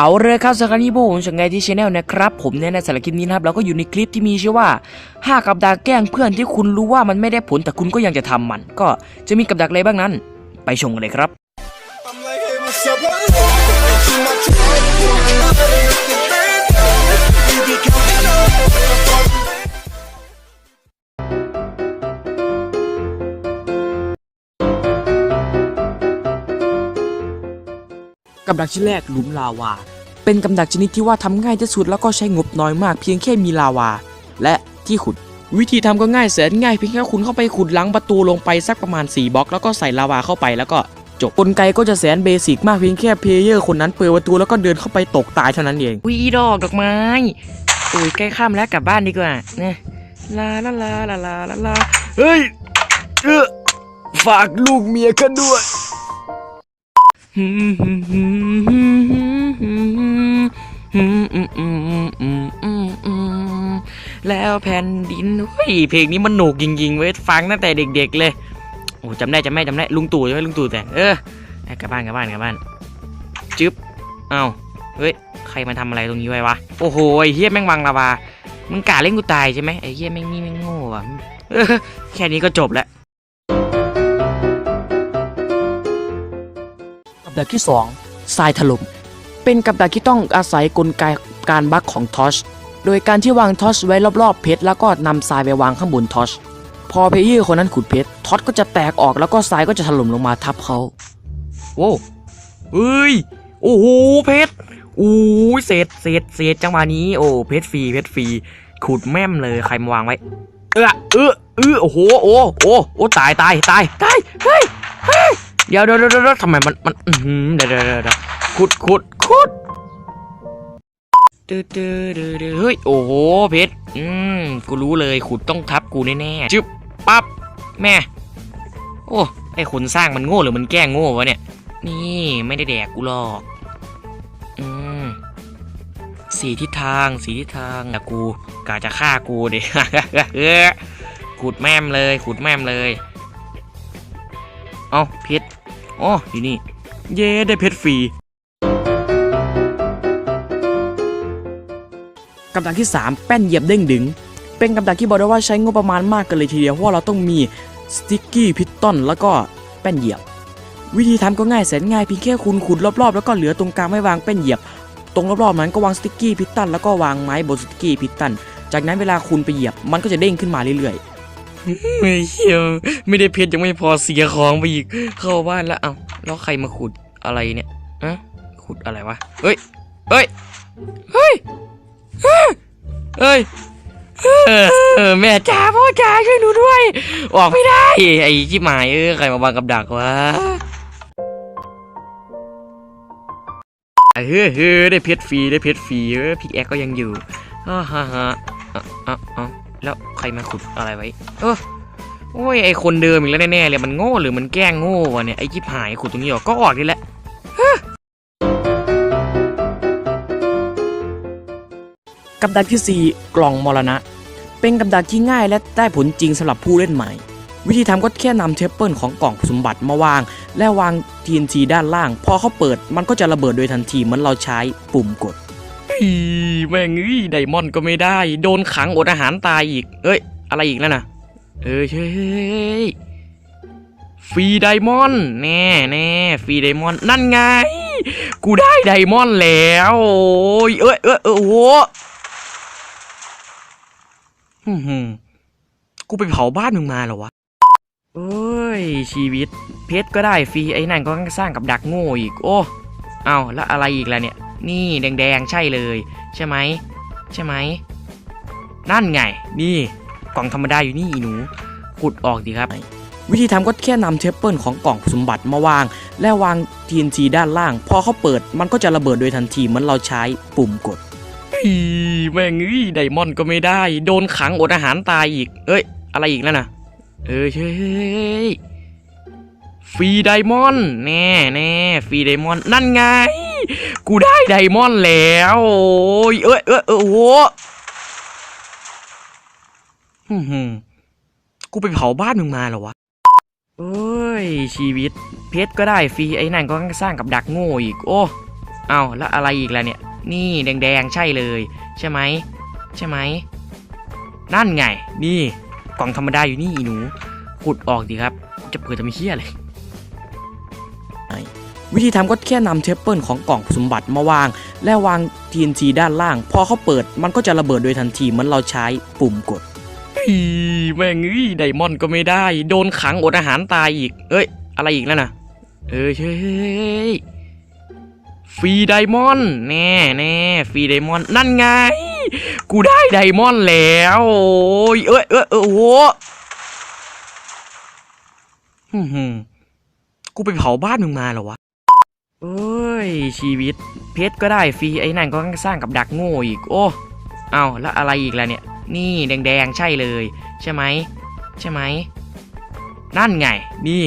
เอาเลยครับสกานิโบผมจากไงที่ชแนลนะครับ ผมเนี่ยในสารคลิปนี้นะครับเราก็อยู่ในคลิปที่มีชื่อว่าห้ากับดักแกล้งเพื่อนที่คุณรู้ว่ามันไม่ได้ผลแต่คุณก็ยังจะทำมัน ก็จะมีกับดักอะไรบ้างนั้น ไปชมกันเลยครับ I'm like, hey, กับดักชิ้นแรกหลุมลาวา เป็นกับดักชนิดที่ว่าทำง่ายที่สุดแล้วก็ใช้งบน้อยมากเพียงแค่มีลาวา และที่ขุด วิธีทำก็ง่ายแสนง่ายเพียงแค่คุณเข้าไปขุดหลังประตูลงไปสักประมาณ 4บล็อก แล้วก็ใส่ลาวาเข้าไปแล้วก็จบกลไกก็จะแสนเบสิกมากเพียงแค่เพลเยอร์คนนั้นเปิดประตูแล้วก็เดินเข้าไปตกตายเท่านั้นเองวีดอกดอกไม้อุ้ยใกล้ค่ำแล้วกลับบ้านดีกว่าเนี่ยลาลาลาลาลาลาลาเฮ้ยเออฝากลูกเมียกันด้วย แล้วแผ่นดินเฮ้ยเพลงนี้มันหนุกจริงๆเว้ยฟังตั้งแต่เด็ก ๆ เลยโอ้จำได้จำได้จำได้ลุงตู่ใช่ไหมลุงตู่แต่เออกลับบ้านกลับบ้านกลับบ้านจึ๊บเอ้าเฮ้ยใครมาทำอะไรตรงนี้ไว้วะโอ้โหไอ้เฮียแม่งวางลาวามึงกะเล่นกูตายใช่ไหมไอ้เฮียแม่งนี่แม่งโง่ว่ะแค่นี้ก็จบแล้ว ดักที่ 2 ทรายถล่ม เป็นกับดักที่ต้องอาศัยกลไกการบักของทอช โดยการที่วางทอชไว้รอบๆเพชรแล้วก็นำทรายไปวางข้างบนทอช พอเพเยอร์คนนั้นขุดเพชรทอชก็จะแตกออกแล้วก็ทรายก็จะถล่มลงมาทับเขาโว้เฮ้ย โอ้โห เพชรอู้ยเศษเศษเศษจังหวะนี้ โอ้ เพชรฟรี เพชรฟรี ขุดแม่มเลย ใครมาวางไว้ เออเออเออโอ้โห โอ้ โอ้ โอ้ ตาย ตาย ตาย ตาย เฮ้ย เฮ้ย เดี๋ยวเดี๋ยวเดี๋ยวทำไมมันมันอื้อหือเดี๋ยวเดี๋ยวเดี๋ยวขุดขุดขุดตื้อตื้อตื้อตื้อเฮ้ยโอ้โหเพชรอืมกูรู้เลยขุดต้องทับกูแน่ๆจึ๊บปั๊บแม่โอ้ไอคนสร้างมันโง่หรือมันแกล้งโง่วะเนี่ย นี่ไม่ได้แดกกูหรอกอืมสีทิศทางสีทิศทางอะกูกะจะฆ่ากูดิเออขุดแม่มเลยขุดแม่มเลย เอาเพชร อ๋ออยู่นี่ เย้ได้เพชรฟรีกับดักที่ 3 แป้นเหยียบเด้งดึง เป็นกับดักที่บอกได้ว่าใช้งบประมาณมากกันเลยทีเดียวเพราะว่าเราต้องมีสติ๊กกี้พิตตอนแล้วก็แป้นเหยียบ วิธีทำก็ง่ายแสนง่ายเพียงแค่คุณขุดรอบๆ แล้วก็เหลือตรงกลางไม่วางแป้นเหยียบ ตรงรอบๆนั้นก็วางสติ๊กกี้พิตตันแล้วก็วางไม้บนสติ๊กกี้พิตตัน จากนั้นเวลาคุณไปเหยียบมันก็จะเด้งขึ้นมาเรื่อยๆ ไม่เฮียวไม่ได้เพชรยังไม่พอเสียของไปอีก เข้าบ้านแล้วเอ้าแล้วใครมาขุดอะไรเนี่ยอะขุดอะไรวะเฮ้ยเฮ้ยเฮ้ยเฮ้ยเฮ้ยแม่จ๋าพ่อจ๋าช่วยหนูด้วย ออกไม่ได้ ไอ้ชิบหมายเออใครมาวางกับดักวะเฮ้ยเฮ้ยได้เพชรฟรีได้เพชรฟรีเออพี่แอ๊กก็ยังอยู่ฮ่าฮ่าฮ่าอะอะอะ แล้วใครมาขุดอะไรไว้ เออโอ้ยไอคนเดิมอีกแล้วแน่ๆเลยมันโง่หรือมันแกล้งโง่วะเนี่ยไอชิบหายขุดตรงนี้ออกก็ออกนี่แหละกับดักที่ 4 กล่องมรณะ เป็นกับดักที่ง่ายและได้ผลจริงสำหรับผู้เล่นใหม่ วิธีทำก็แค่นำเทปเปิลของกล่องสมบัติมาวาง และวาง TNT ด้านล่าง พอเขาเปิดมันก็จะระเบิดโดยทันทีเหมือนเราใช้ปุ่มกด แม่งเอ้ยไดมอนด์ก็ไม่ได้ โดนขังอดอาหารตายอีก เอ้ย อะไรอีกแล้วนะเอ้ยเฮ้ยฟรีไดมอนด์แน่แน่ฟรีไดมอนด์นั่นไง กูได้ไดมอนด์แล้วโอ้ยเอ้ยเอ้ยเอ้ยโอ้โหอื้อหือกูไปเผาบ้านมึงมาเหรอวะโอ้ย ชีวิต เพชรก็ได้ฟรีไอ้นั่นก็สร้างกับดักโง่อีก โอ้ เอาแล้วอะไรอีกล่ะเนี่ย นี่แดงๆ ใช่เลย ใช่ไหมใช่ไหมนั่นไง นี่กล่องธรรมดาอยู่นี่อีหนูขุดออกดีครับ วิธีทำก็แค่นำเทปเปิลของกล่องสมบัติมาวาง และวาง TNT ด้านล่าง พอเขาเปิดมันก็จะระเบิดโดยทันทีเหมือนเราใช้ปุ่มกดอีแม่งเอ้ไดมอนด์ก็ไม่ได้ โดนขังอดอาหารตายอีก เอ้ย อะไรอีกแล้วนะเอ้ยเฮ้ยเฮ้ยเฮ้ยฟรีไดมอนด์แน่แน่ฟรีไดมอนด์นั่นไง กูได้ไดมอนด์แล้วโอ้ยเอ้ยเอ้ยเอ้ยโอ้โหกูไปเผาบ้านมึงมาเหรอวะโอ้ย ชีวิต เพชรก็ได้ฟรีไอ้นั่นก็สร้างกับดักโง่อีก โอ้ เอาแล้วอะไรอีกล่ะเนี่ย นี่แดงๆ ใช่เลย ใช่ไหม ใช่ไหม นั่นไง นี่ กล่องธรรมดาอยู่นี่อีหนู ขุดออกดีครับ จะเปิดจะมีเฮี้ยเลย วิธีทำก็แค่นำเทปเปิลของกล่องสมบัติมาวาง และวาง TNT ด้านล่าง พอเขาเปิดมันก็จะระเบิดโดยทันทีเหมือนเราใช้ปุ่มกดอีแม่งเอ้ไดมอนด์ก็ไม่ได้ โดนขังอดอาหารตายอีก เอ้ย อะไรอีกแล้วนะเออเฮ้ยฟรีไดมอนด์แน่แน่ฟรีไดมอนด์นั่นไง กูได้ไดมอนด์แล้วโอ้ยเอ้ยเอ้ยเอ้ยโอ้โหอื้อหือกูไปเผาบ้านมึงมาเหรอวะ เอ้ย ชีวิต เพชรก็ได้ฟรีไอ้นั่นก็สร้างกับดักโง่อีก โอ้ เอาแล้วอะไรอีกล่ะเนี่ย นี่แดงๆใช่เลย ใช่ไหม ใช่ไหม นั่นไง นี่